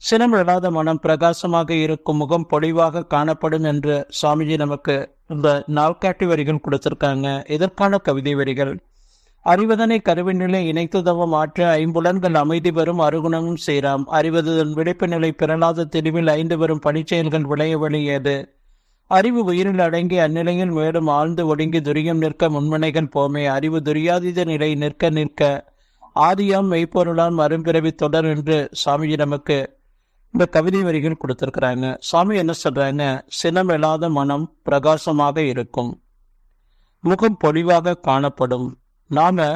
சினம் இல்லாத மனம் பிரகாசமாக இருக்கும் முகம் பொழிவாக காணப்படும் என்று சுவாமிஜி நமக்கு இந்த நாள்காட்டி வரிகள் கொடுத்திருக்காங்க. இதற்கான கவிதை வரிகள். அறிவதனை கருவினிலை இணைத்துதவம் ஆற்ற ஐம்புலன்கள் அமைதி பெறும் அருகுணமும் சேராம். அறிவதன் விழிப்பு நிலை பிறலாத தெளிவில் ஐந்து வரும் பணிச்செயல்கள் விளைய வழியது. அறிவு உயிரில் அடங்கி அந்நிலையில் மேலும் ஆழ்ந்து ஒடுங்கி துரியம் நிற்க முன்மனைகள் போமே. அறிவு துரியாதீத நிலை நிற்க நிற்க ஆதியாம் மெய்ப்பொருளாம் மறுபிறவி தொடர் என்று சாமிஜி நமக்கு இந்த கவிதை வரிகள் கொடுத்துருக்குறாங்க. சாமி என்ன சொல்றாங்க சினம் இல்லாத மனம் பிரகாசமாக இருக்கும். முகம் பொலிவாக காணப்படும். நாம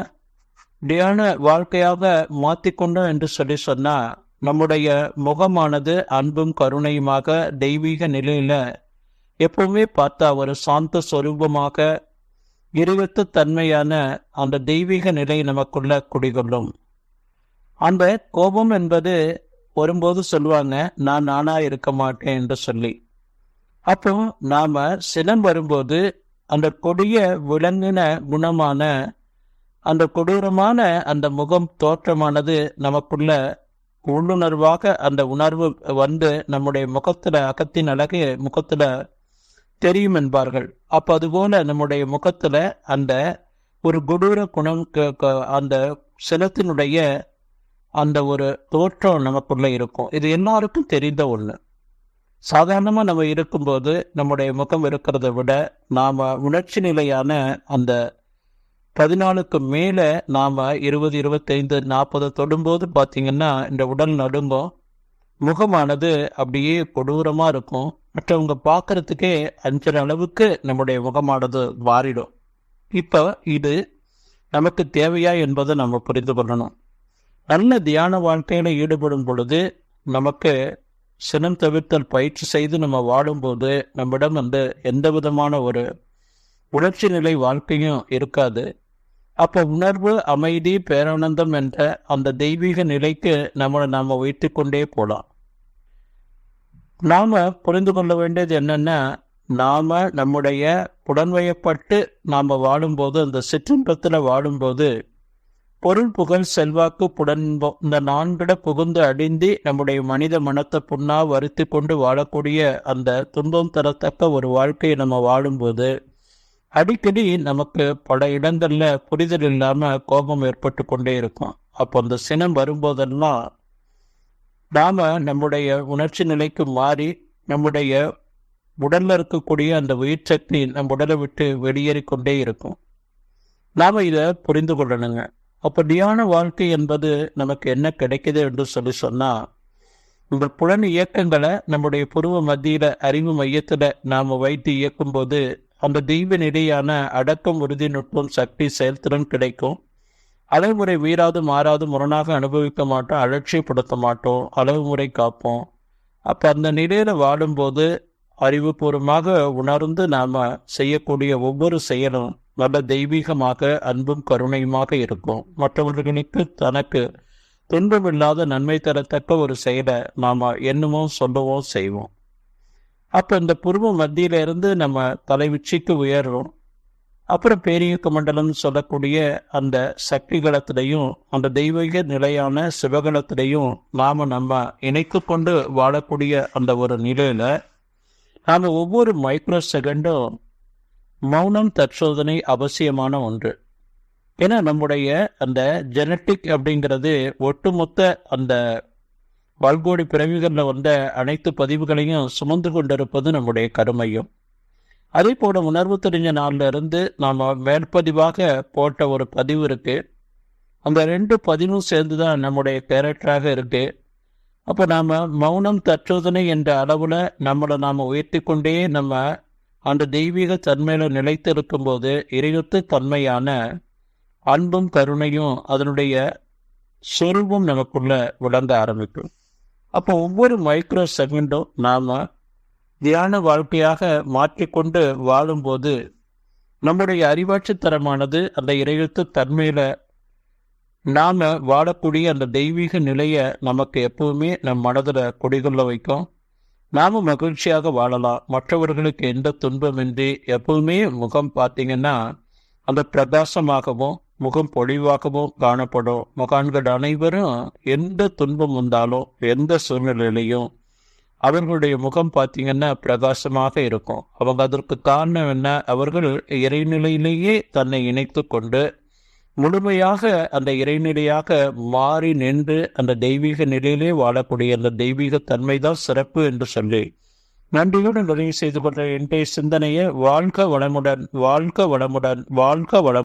தியான வாழ்க்கையாக மாற்றிக்கொண்டோம் என்று சொல்லி சொன்னா நம்முடைய முகமானது அன்பும் கருணையுமாக தெய்வீக நிலையில எப்பவுமே பார்த்தா ஒரு சாந்த சொரூபமாக இருவத்து தன்மையான அந்த தெய்வீக நிலை நமக்குள்ள குடிகொள்ளும். அந்த கோபம் என்பது வரும்போது சொல்லுவாங்க நான் நானா இருக்க மாட்டேன் என்று சொல்லி. அப்போ நாம சினம் வரும்போது அந்த கொடிய விலங்கின குணமான அந்த கொடூரமான அந்த முகம் தோற்றமானது நமக்குள்ள உள்ளுணர்வாக அந்த உணர்வு வந்து நம்முடைய முகத்துல அகத்தின் அழகு முகத்துல தெரியும் என்பார்கள். அப்போ அதுபோல நம்முடைய முகத்துல அந்த ஒரு கொடூர குணம் அந்த சிலத்தினுடைய அந்த ஒரு தோற்றம் நமக்குள்ளே இருக்கும். இது எல்லாருக்கும் தெரிந்த ஒன்று சாதாரணமாக நம்ம இருக்கும்போது நம்முடைய முகம் இருக்கிறத விட நாம் உணர்ச்சி நிலையான அந்த பதினாலுக்கு மேலே நாம் இருபது இருபத்தைந்து நாற்பது தொடும்போது பார்த்திங்கன்னா இந்த உடல் நடுங்கும் முகமானது அப்படியே கொடூரமாக இருக்கும். மற்றவங்க பார்க்குறதுக்கே அஞ்சுற அளவுக்கு நம்முடைய முகமானது மாறிடும். இப்போ இது நமக்கு தேவையா என்பதை நம்ம புரிந்து கொள்ளணும். நல்ல தியான வாழ்க்கையில ஈடுபடும் பொழுது நமக்கு சினம் தவிர்த்தல் பயிற்சி செய்து நம்ம வாடும்போது நம்மிடம் வந்து எந்த விதமான ஒரு உணர்ச்சி நிலை வாழ்க்கையும் இருக்காது. அப்போ உணர்வு அமைதி பேரானந்தம் என்ற அந்த தெய்வீக நிலைக்கு நம்மளை நாம வைத்து கொண்டே போலாம். நாம புரிந்து கொள்ள வேண்டியது என்னன்னா நாம நம்முடைய புடன்வயப்பட்டு நாம வாழும்போது அந்த சிற்றின்பத்துல வாழும்போது பொருள் புகழ் செல்வாக்கு புடன்பம் இந்த நான்கிட புகுந்து அடிந்து நம்முடைய மனித மனத்தை புண்ணா வருத்தி கொண்டு வாழக்கூடிய அந்த துன்பம் தரத்தக்க ஒரு வாழ்க்கையை நம்ம வாழும்போது அடிக்கடி நமக்கு பல இடங்கள்ல புரிதல் இல்லாம கோபம் ஏற்பட்டு கொண்டே இருக்கும். அப்போ அந்த சினம் வரும்போதெல்லாம் நாம நம்முடைய உணர்ச்சி நிலைக்கு மாறி நம்முடைய உடல்ல இருக்கக்கூடிய அந்த உயிர் சக்தி நம் உடலை விட்டு வெளியேறி கொண்டே இருக்கும். நாம இதை புரிந்து கொள்ளணுங்க. அப்போ தியான வாழ்க்கை என்பது நமக்கு என்ன கிடைக்குது என்று சொல்லி சொன்னால் இந்த புலன் இயக்கங்களை நம்முடைய புருவ மத்தியில் அறிவு மையத்தில் நாம் வைத்து இயக்கும்போது அந்த தெய்வ நிலையான அடக்கம் உறுதி நுட்பம் சக்தி செயல்திறன் கிடைக்கும். அளவுமுறை வீராது மாறாது முரணாக அனுபவிக்க மாட்டோம் அலட்சியப்படுத்த மாட்டோம் அளவுமுறை காப்போம். அப்போ அந்த நிலையில் வாழும்போது அறிவுபூர்வமாக உணர்ந்து நாம் செய்யக்கூடிய ஒவ்வொரு செயலும் நல்ல தெய்வீகமாக அன்பும் கருணையுமாக இருக்கும். மற்றவர்களுக்கு தனக்கு துன்பமில்லாத நன்மை தரத்தக்க ஒரு செயலை நாம் என்னமோ சொல்லவோ செய்வோம். அப்போ இந்த புருவ மத்தியில இருந்து நம்ம தலைவிச்சிக்கு உயர்றோம். அப்புறம் பேரியக்க மண்டலம் சொல்லக்கூடிய அந்த சக்திகளத்திலையும் அந்த தெய்வீக நிலையான சிவகலத்திலையும் நாம் நம்ம இணைத்து கொண்டு வாழக்கூடிய அந்த ஒரு நிலையில் நாம் ஒவ்வொரு மைக்ரோ செகண்டும் மௌனம் தற்சோதனை அவசியமான ஒன்று. ஏன்னா நம்முடைய அந்த ஜெனட்டிக் அப்படிங்கிறது ஒட்டுமொத்த அந்த பல்கோடி பிறவிகளில் வந்த அனைத்து பதிவுகளையும் சுமந்து கொண்டிருப்பது நம்முடைய கருமையும். அதே போல உணர்வு தெரிஞ்ச நாள்ல இருந்து நாம் மேற்பதிவாக போட்ட ஒரு பதிவு இருக்கு. அந்த ரெண்டு பதிவும் சேர்ந்து தான் நம்முடைய கேரக்டராக இருக்கு. அப்போ நாம் மௌனம் தற்சோதனை என்ற அளவில் நம்மளை நாம் உயர்த்தி கொண்டே நம்ம அந்த தெய்வீக தன்மையில நிலைத்து இருக்கும்போது இறையொத்து தன்மையான அன்பும் கருணையும் அதனுடைய சொருபம் நமக்குள்ள விளங்க ஆரம்பிக்கும். அப்போ ஒவ்வொரு மைக்ரோ செகண்டும் நாம தியான வாழ்க்கையாக மாற்றிக்கொண்டு வாழும்போது நம்முடைய அறிவாட்சி தரமானது அந்த இறையெழுத்து தன்மையில நாம வாழக்கூடிய அந்த தெய்வீக நிலையை நமக்கு எப்பவுமே நம் மனதில் குடிகொள்ள வைக்கும். நாமும் மகிழ்ச்சியாக வாழலாம். மற்றவர்களுக்கு எந்த துன்பமின்றி எப்பவுமே முகம் பார்த்தீங்கன்னா அந்த பிரகாசமாகவும் முகம் பொழிவாகவும் காணப்படும். மகான்கள் அனைவரும் எந்த துன்பம் வந்தாலும் எந்த சூழ்நிலையிலையும் அவர்களுடைய முகம் பார்த்தீங்கன்னா பிரகாசமாக இருக்கும். அவங்க அதற்கு காரணம் என்ன? அவர்கள் இறைநிலையிலேயே தன்னை இணைத்து கொண்டு முழுமையாக அந்த இறைநிலையாக மாறி நின்று அந்த தெய்வீக நிலையிலே வாழக்கூடிய அந்த தெய்வீக தன்மை தான் சிறப்பு என்று சொல்லி நன்றியுடன் நிறைவு செய்து கொண்ட இன்றைய சிந்தனையை வாழ்க வளமுடன் வாழ்க வளமுடன் வாழ்க வளம்